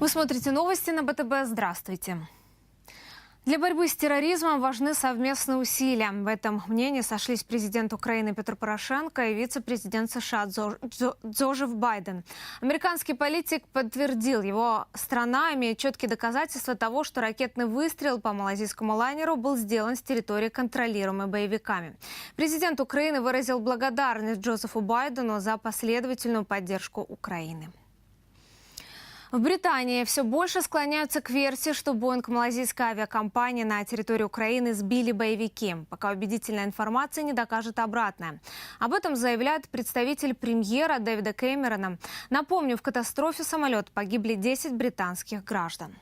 Вы смотрите новости на БТБ. Здравствуйте. Для борьбы с терроризмом важны совместные усилия. В этом мнении сошлись президент Украины Петр Порошенко и вице-президент США Джозеф Байден. Американский политик подтвердил, его страна имеет четкие доказательства того, что ракетный выстрел по малазийскому лайнеру был сделан с территории, контролируемой боевиками. Президент Украины выразил благодарность Джозефу Байдену за последовательную поддержку Украины. В Британии все больше склоняются к версии, что Боинг малазийской авиакомпании на территории Украины сбили боевики, пока убедительная информация не докажет обратное. Об этом заявляет представитель премьера Дэвида Кэмерона. Напомню, в катастрофе самолет погибли 10 британских граждан.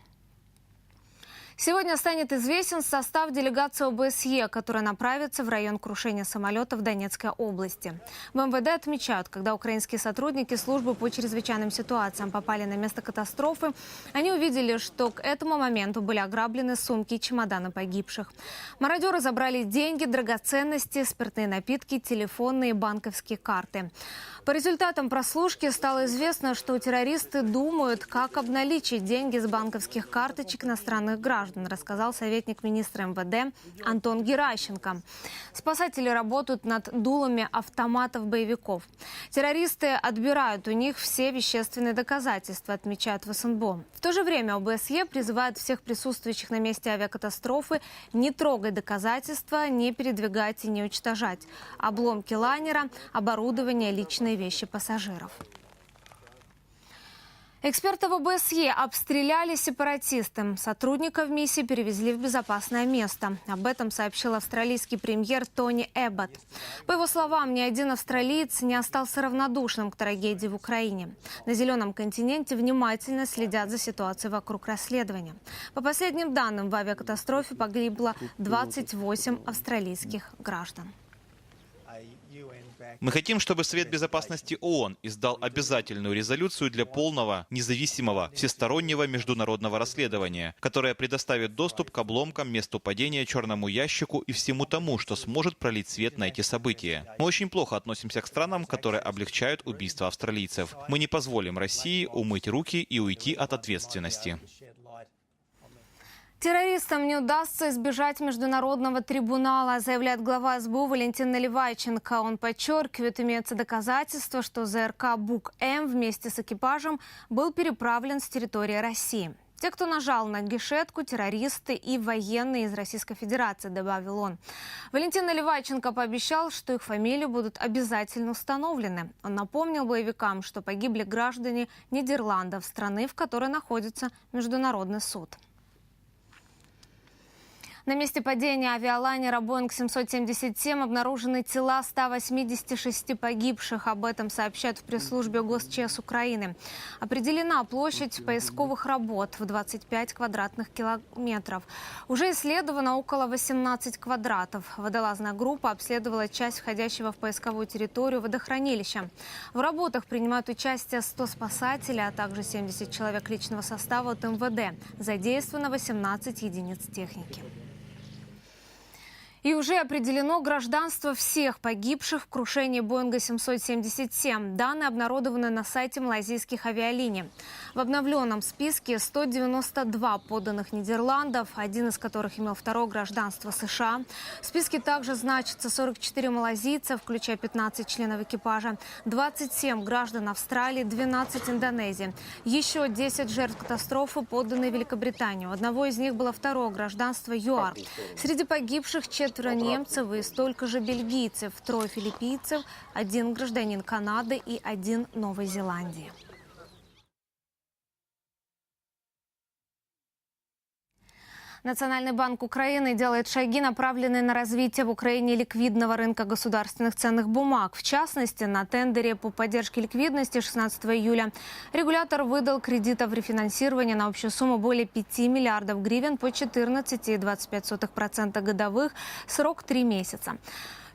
Сегодня станет известен состав делегации ОБСЕ, которая направится в район крушения самолета в Донецкой области. В МВД отмечают, когда украинские сотрудники службы по чрезвычайным ситуациям попали на место катастрофы, они увидели, что к этому моменту были ограблены сумки и чемоданы погибших. Мародеры забрали деньги, драгоценности, спиртные напитки, телефонные и банковские карты. По результатам прослушки стало известно, что террористы думают, как обналичить деньги с банковских карточек иностранных граждан, рассказал советник министра МВД Антон Геращенко. Спасатели работают над дулами автоматов боевиков. Террористы отбирают у них все вещественные доказательства, отмечают в СНБО. В то же время ОБСЕ призывает всех присутствующих на месте авиакатастрофы не трогать доказательства, не передвигать и не уничтожать. Обломки лайнера, оборудование, личные вещи пассажиров. Эксперты в ОБСЕ обстреляли сепаратисты. Сотрудников миссии перевезли в безопасное место. Об этом сообщил австралийский премьер Тони Эббот. По его словам, ни один австралиец не остался равнодушным к трагедии в Украине. На Зеленом континенте внимательно следят за ситуацией вокруг расследования. По последним данным, в авиакатастрофе погибло 28 австралийских граждан. Мы хотим, чтобы Совет Безопасности ООН издал обязательную резолюцию для полного, независимого, всестороннего международного расследования, которое предоставит доступ к обломкам, месту падения, черному ящику и всему тому, что сможет пролить свет на эти события. Мы очень плохо относимся к странам, которые облегчают убийство австралийцев. Мы не позволим России умыть руки и уйти от ответственности. Террористам не удастся избежать международного трибунала, заявляет глава СБУ Валентин Наливайченко. Он подчеркивает, имеются доказательства, что ЗРК БУК-М вместе с экипажем был переправлен с территории России. Те, кто нажал на гешетку, террористы и военные из Российской Федерации, добавил он. Валентин Наливайченко пообещал, что их фамилии будут обязательно установлены. Он напомнил боевикам, что погибли граждане Нидерландов, страны, в которой находится Международный суд. На месте падения авиалайнера Boeing 777 обнаружены тела 186 погибших. Об этом сообщают в пресс-службе ГосЧС Украины. Определена площадь поисковых работ в 25 квадратных километров. Уже исследовано около 18 квадратов. Водолазная группа обследовала часть входящего в поисковую территорию водохранилища. В работах принимают участие 100 спасателей, а также 70 человек личного состава от МВД. Задействовано 18 единиц техники. И уже определено гражданство всех погибших в крушении Боинга 777. Данные обнародованы на сайте малазийских авиалиний. В обновленном списке 192 подданных Нидерландов, один из которых имел второе гражданство США. В списке также значится 44 малазийца, включая 15 членов экипажа, 27 граждан Австралии, 12 Индонезии. Еще 10 жертв катастрофы подданные Великобританию. У одного из них было второе гражданство ЮАР. Среди погибших четверо немцев и столько же бельгийцев, трое филиппийцев, один гражданин Канады и один Новой Зеландии. Национальный банк Украины делает шаги, направленные на развитие в Украине ликвидного рынка государственных ценных бумаг. В частности, на тендере по поддержке ликвидности 16 июля регулятор выдал кредитов рефинансирования на общую сумму более 5 миллиардов гривен по 14,25% годовых, срок 3 месяца.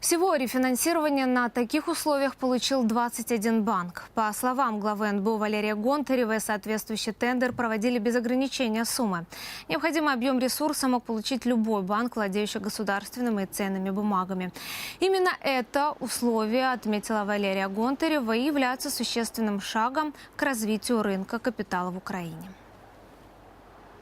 Всего рефинансирование на таких условиях получил 21 банк. По словам главы НБУ Валерия Гонтарева, соответствующий тендер проводили без ограничения суммы. Необходимый объем ресурса мог получить любой банк, владеющий государственными и ценными бумагами. Именно это условие, отметила Валерия Гонтарева, является существенным шагом к развитию рынка капитала в Украине.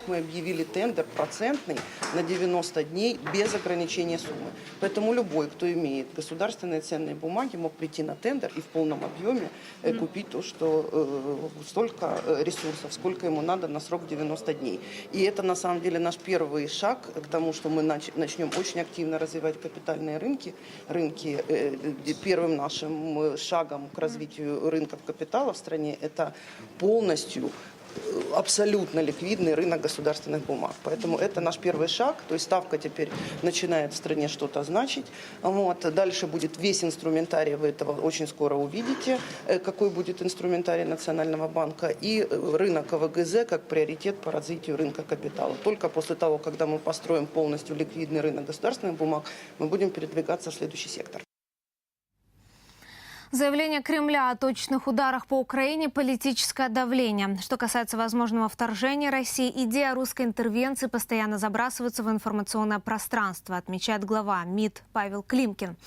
Мы объявили тендер процентный на 90 дней без ограничения суммы. Поэтому любой, кто имеет государственные ценные бумаги, мог прийти на тендер и в полном объеме э, купить то, что э, столько э, ресурсов, сколько ему надо на срок 90 дней. И это на самом деле наш первый шаг к тому, что мы нач- начнем очень активно развивать капитальные рынки. Рынки первым нашим шагом к развитию рынков капитала в стране это полностью абсолютно ликвидный рынок государственных бумаг. Поэтому это наш первый шаг. То есть ставка теперь начинает в стране что-то значить. Вот. Дальше будет весь инструментарий, вы этого очень скоро увидите, э, какой будет инструментарий Национального банка. И э, рынок АВГЗ как приоритет по развитию рынка капитала. Только после того, когда мы построим полностью ликвидный рынок государственных бумаг, мы будем передвигаться в следующий сектор. Заявление Кремля о точных ударах по Украине – политическое давление. Что касается возможного вторжения России, идея русской интервенции постоянно забрасывается в информационное пространство, отмечает глава МИД Павел Климкин.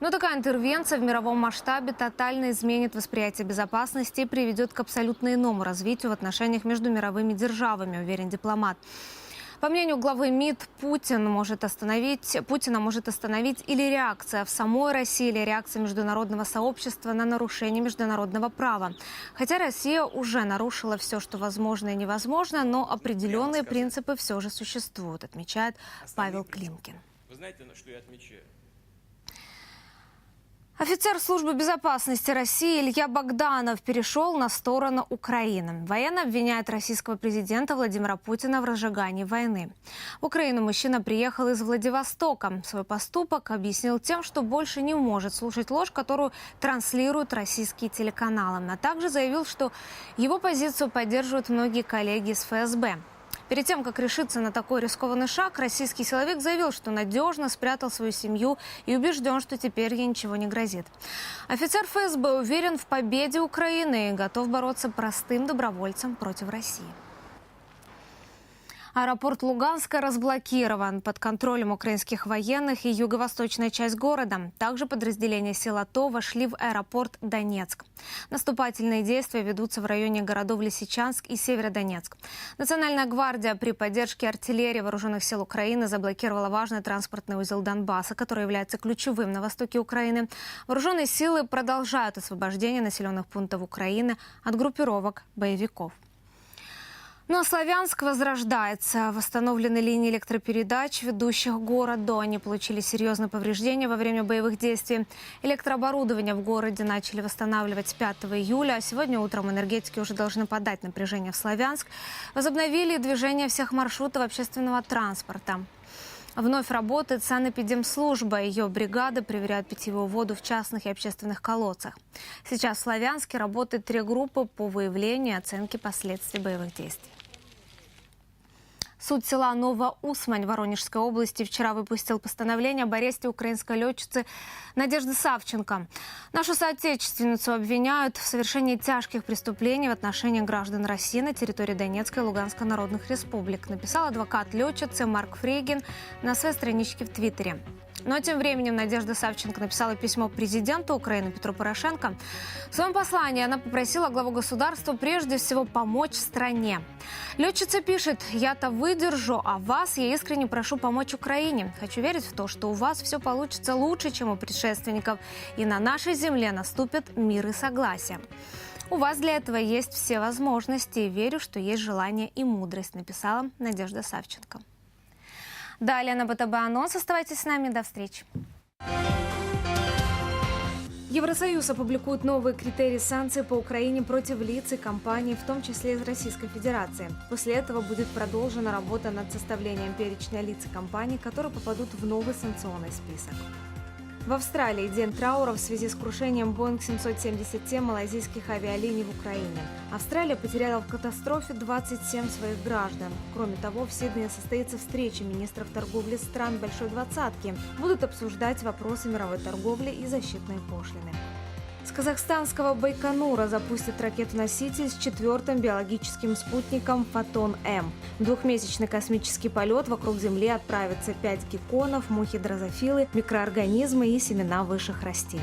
Но такая интервенция в мировом масштабе тотально изменит восприятие безопасности и приведет к абсолютно иному развитию в отношениях между мировыми державами, уверен дипломат. По мнению главы МИД, Путин может остановить, Путина может остановить или реакция в самой России, или реакция международного сообщества на нарушение международного права. Хотя Россия уже нарушила все, что возможно и невозможно, но определенные принципы все же существуют, отмечает Павел Климкин. Вы знаете, на что я отмечаю? Офицер службы безопасности России Илья Богданов перешел на сторону Украины. Военно обвиняет российского президента Владимира Путина в разжигании войны. В Украину мужчина приехал из Владивостока. Свой поступок объяснил тем, что больше не может слушать ложь, которую транслируют российские телеканалы. А также заявил, что его позицию поддерживают многие коллеги из ФСБ. Перед тем, как решиться на такой рискованный шаг, российский силовик заявил, что надежно спрятал свою семью и убежден, что теперь ей ничего не грозит. Офицер ФСБ уверен в победе Украины и готов бороться простым добровольцем против России. Аэропорт Луганска разблокирован. Под контролем украинских военных и юго-восточная часть города. Также подразделения сил АТО вошли в аэропорт Донецк. Наступательные действия ведутся в районе городов Лисичанск и Северодонецк. Национальная гвардия при поддержке артиллерии вооруженных сил Украины заблокировала важный транспортный узел Донбасса, который является ключевым на востоке Украины. Вооруженные силы продолжают освобождение населенных пунктов Украины от группировок боевиков. Ну а Славянск возрождается. Восстановлены линии электропередач, ведущих к городу. Они получили серьезные повреждения во время боевых действий. Электрооборудование в городе начали восстанавливать с 5 июля. А сегодня утром энергетики уже должны подать напряжение в Славянск. Возобновили движение всех маршрутов общественного транспорта. Вновь работает санэпидемслужба. Ее бригады проверяют питьевую воду в частных и общественных колодцах. Сейчас в Славянске работает три группы по выявлению и оценке последствий боевых действий. Суд села Новоусмань Воронежской области вчера выпустил постановление об аресте украинской летчицы Надежды Савченко. Нашу соотечественницу обвиняют в совершении тяжких преступлений в отношении граждан России на территории Донецкой и Луганской народных республик, написал адвокат летчицы Марк Фрейгин на своей страничке в Твиттере. Но тем временем Надежда Савченко написала письмо президенту Украины Петру Порошенко. В своем послании она попросила главу государства прежде всего помочь стране. Летчица пишет, я-то выдержу, а вас я искренне прошу помочь Украине. Хочу верить в то, что у вас все получится лучше, чем у предшественников, и на нашей земле наступит мир и согласие. У вас для этого есть все возможности, и верю, что есть желание и мудрость, написала Надежда Савченко. Далее на БТБ анонс. Оставайтесь с нами. До встречи. Евросоюз опубликует новые критерии санкций по Украине против лиц и компаний, в том числе из Российской Федерации. После этого будет продолжена работа над составлением перечня лиц и компаний, которые попадут в новый санкционный список. В Австралии день траура в связи с крушением Boeing 777 малайзийских авиалиний в Украине. Австралия потеряла в катастрофе 27 своих граждан. Кроме того, в Сиднее состоится встреча министров торговли стран Большой Двадцатки. Будут обсуждать вопросы мировой торговли и защитной пошлины. С казахстанского Байконура запустят ракету-носитель с четвертым биологическим спутником «Фотон-М». Двухмесячный космический полет вокруг Земли отправятся пять гекконов, мухи-дрозофилы, микроорганизмы и семена высших растений.